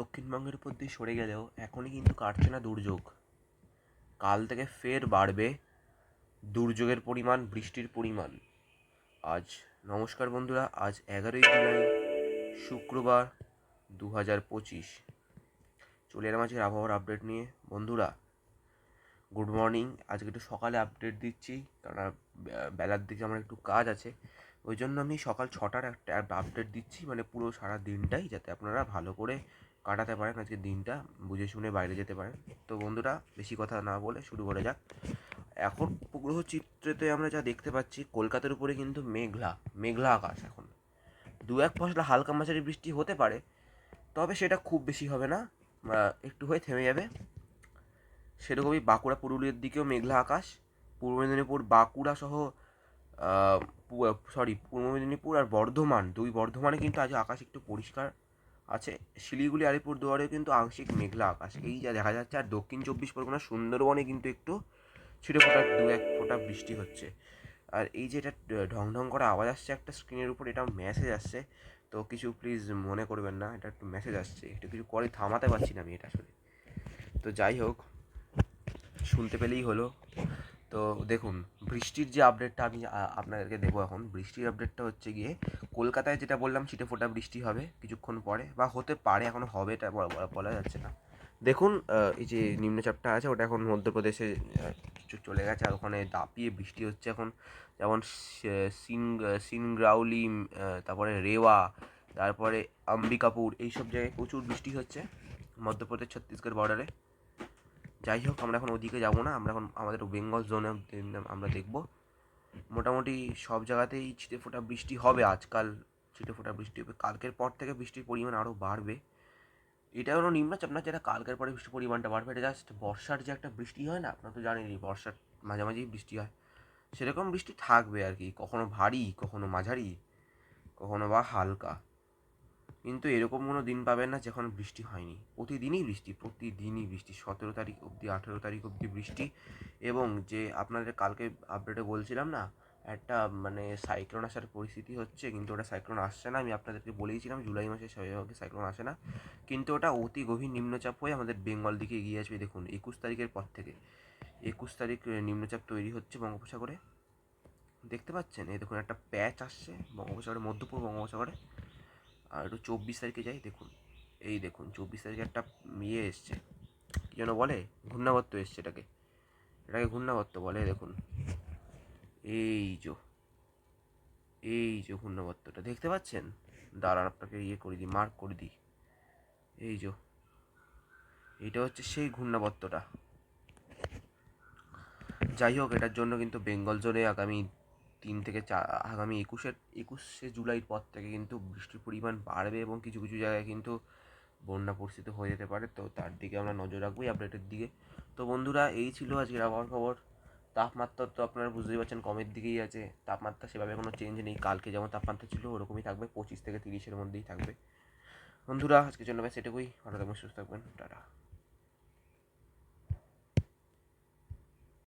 দক্ষিণবঙ্গের উপর দিয়ে সরে গেলেও এখনই কিন্তু কাটছে না দুর্যোগ। কাল থেকে ফের বাড়বে দুর্যোগের পরিমাণ, বৃষ্টির পরিমাণ। আজ নমস্কার বন্ধুরা, আজ এগারোই জুলাই, শুক্রবার দু হাজার পঁচিশ। চলে এলাম আজকের আবহাওয়ার আপডেট নিয়ে। বন্ধুরা গুড মর্নিং আজকে একটু সকালে আপডেট দিচ্ছি কারণ বেলার দিকে আমার একটু কাজ আছে। ওই জন্য আমি সকাল ছটার একটা আপডেট দিচ্ছি মানে পুরো সারা দিনটাই, যাতে আপনারা ভালো করে কাটাতে পারেন আজকে দিনটা, বুঝে শুনে বাইরে যেতে পারেন। তো বন্ধুরা, বেশি কথা না বলে শুরু করে যাক। এখন উপগ্রহ চিত্রেতে আমরা যা দেখতে পাচ্ছি, কলকাতার উপরে কিন্তু মেঘলা মেঘলা আকাশ এখন। দু এক ফসলা হালকা মাঝারি বৃষ্টি হতে পারে, তবে সেটা খুব বেশি হবে না একটু হয়ে থেমে যাবে। সেরকমই বাঁকুড়া, পুরুলিয়ার দিকেও মেঘলা আকাশ। পূর্ব মেদিনীপুর, বাঁকুড়া সহ সরি পূর্ব মেদিনীপুর আর বর্ধমান, দুই বর্ধমানে কিন্তু আজ আকাশ একটু পরিষ্কার আছে, শিলিগুড়ি আলিপুর দুয়ারেও কিন্তু আংশিক মেঘলা আকাশ। এই যা দেখা যাচ্ছে, আর দক্ষিণ চব্বিশ পরগনা, সুন্দরবনে কিন্তু একটু ছিটে ফোটা, দু এক ফোঁটা বৃষ্টি হচ্ছে। আর এই যে এটা ঢং ঢং করে আওয়াজ আসছে একটা স্ক্রিনের উপর এটা মেসেজ আসছে। তো কিছু প্লিজ মনে করবেন না, এটা একটু মেসেজ আসছে। একটু কিছু করে থামাতে পারছি না আমি এটা আসলে। তো যাই হোক, শুনতে পেলেই হলো। তো দেখুন, বৃষ্টির যে আপডেটটা আমি আপনাদেরকে দেবো এখন, বৃষ্টির আপডেটটা হচ্ছে গিয়ে কলকাতায় যেটা বললাম, ছিটে ফোটা বৃষ্টি হবে কিছুক্ষণ পরে, বা হতে পারে, এখন হবে এটা বলা- যাচ্ছে না। দেখুন এই যে নিম্নচাপটা আছে, ওটা এখন মধ্যপ্রদেশে চলে গেছে, আর ওখানে দাপিয়ে বৃষ্টি হচ্ছে এখন। যেমন সে- সিং সিনগ্রাউলি তারপরে রেওয়া, তারপরে অম্বিকাপুর এইসব জায়গায় প্রচুর বৃষ্টি হচ্ছে মধ্যপ্রদেশ ছত্তিশগড় বর্ডারে যাই হোক, আমরা এখন ওদিকে যাব না, আমরা এখন আমাদের বেঙ্গল জোনে আমরা দেখব। মোটামুটি সব জায়গাতেই ছিটে ফোটা বৃষ্টি হবে আজকাল, ছিটে ফোটা বৃষ্টি হবে। কালকের পর থেকে বৃষ্টির পরিমাণ আরও বাড়বে। এটা হলো নিম্নচাপ, না যেটা কালকের পরে বৃষ্টির পরিমাণটা বাড়বে, এটা জাস্ট বর্ষার যে একটা বৃষ্টি হয় না, আপনারা তো জানেনই বর্ষার মাঝামাঝি বৃষ্টি হয়। সেরকম বৃষ্টি থাকবে আর কি, কখনো ভারী, কখনো মাঝারি, কখনো বা হালকা। কিন্তু এরকম কোনো দিন পাবেন না যখন বৃষ্টি হয়নি। প্রতিদিনই বৃষ্টি প্রতিদিনই বৃষ্টি। সতেরো তারিখ অবধি, আঠেরো তারিখ অবধি বৃষ্টি এবং যে আপনাদের কালকে আপডেটে বলছিলাম না, একটা মানে সাইক্লোন আসার পরিস্থিতি হচ্ছে, কিন্তু ওটা সাইক্লোন আসছে না। আমি আপনাদেরকে বলেইছিলাম জুলাই মাসে স্বাভাবিকভাবে সাইক্লোন আসে না। কিন্তু ওটা অতি গভীর নিম্নচাপ হয়ে আমাদের বেঙ্গল দিকে এগিয়ে আসবে। দেখুন, একুশ তারিখের পর থেকে, একুশ তারিখ নিম্নচাপ তৈরি হচ্ছে বঙ্গোপসাগরে। দেখতে পাচ্ছেন? এই দেখুন, একটা প্যাচ আসছে বঙ্গোপসাগরে, মধ্যপূর্ব বঙ্গোপসাগরে। আর একটু চব্বিশ তারিখে যাই, দেখুন। এই দেখুন, চব্বিশ তারিখে একটা ইয়ে এসছে। কী যেন বলে? ঘূর্ণাবর্ত এসছে এটাকে। এটাকে ঘূর্ণাবর্ত বলে, দেখুন। এই যো, এই যে ঘূর্ণাবর্তটা। দেখতে পাচ্ছেন? দাঁড়ান, আপনাকে ইয়ে করে দিই মার্ক করে দিই। এই যো এইটা হচ্ছে সেই ঘূর্ণাবর্তটা। যাই হোক, এটার জন্য কিন্তু বেঙ্গল জোনে আগামী তিন থেকে চার, আগামী একুশের, একুশে জুলাইর পর থেকে কিন্তু বৃষ্টির পরিমাণ বাড়বে এবং কিছু কিছু জায়গায় কিন্তু বন্যা পরিস্থিতি হয়ে যেতে পারে। তো তার দিকে আমরা নজর রাখব আপডেটের দিকে। তো বন্ধুরা, এই ছিল আজকের আবহাওয়ার খবর। তাপমাত্রা তো আপনারা বুঝতেই পারছেন, কমের দিকেই আছে। তাপমাত্রা সেভাবে কোনো চেঞ্জ নেই। কালকে যেমন তাপমাত্রা ছিল, ওরকমই থাকবে। পঁচিশ থেকে তিরিশের মধ্যেই থাকবে। বন্ধুরা, আজকের জন্য ব্যাস এটুকুই। ভালো থাকবেন, সুস্থ থাকবেন। টাটা।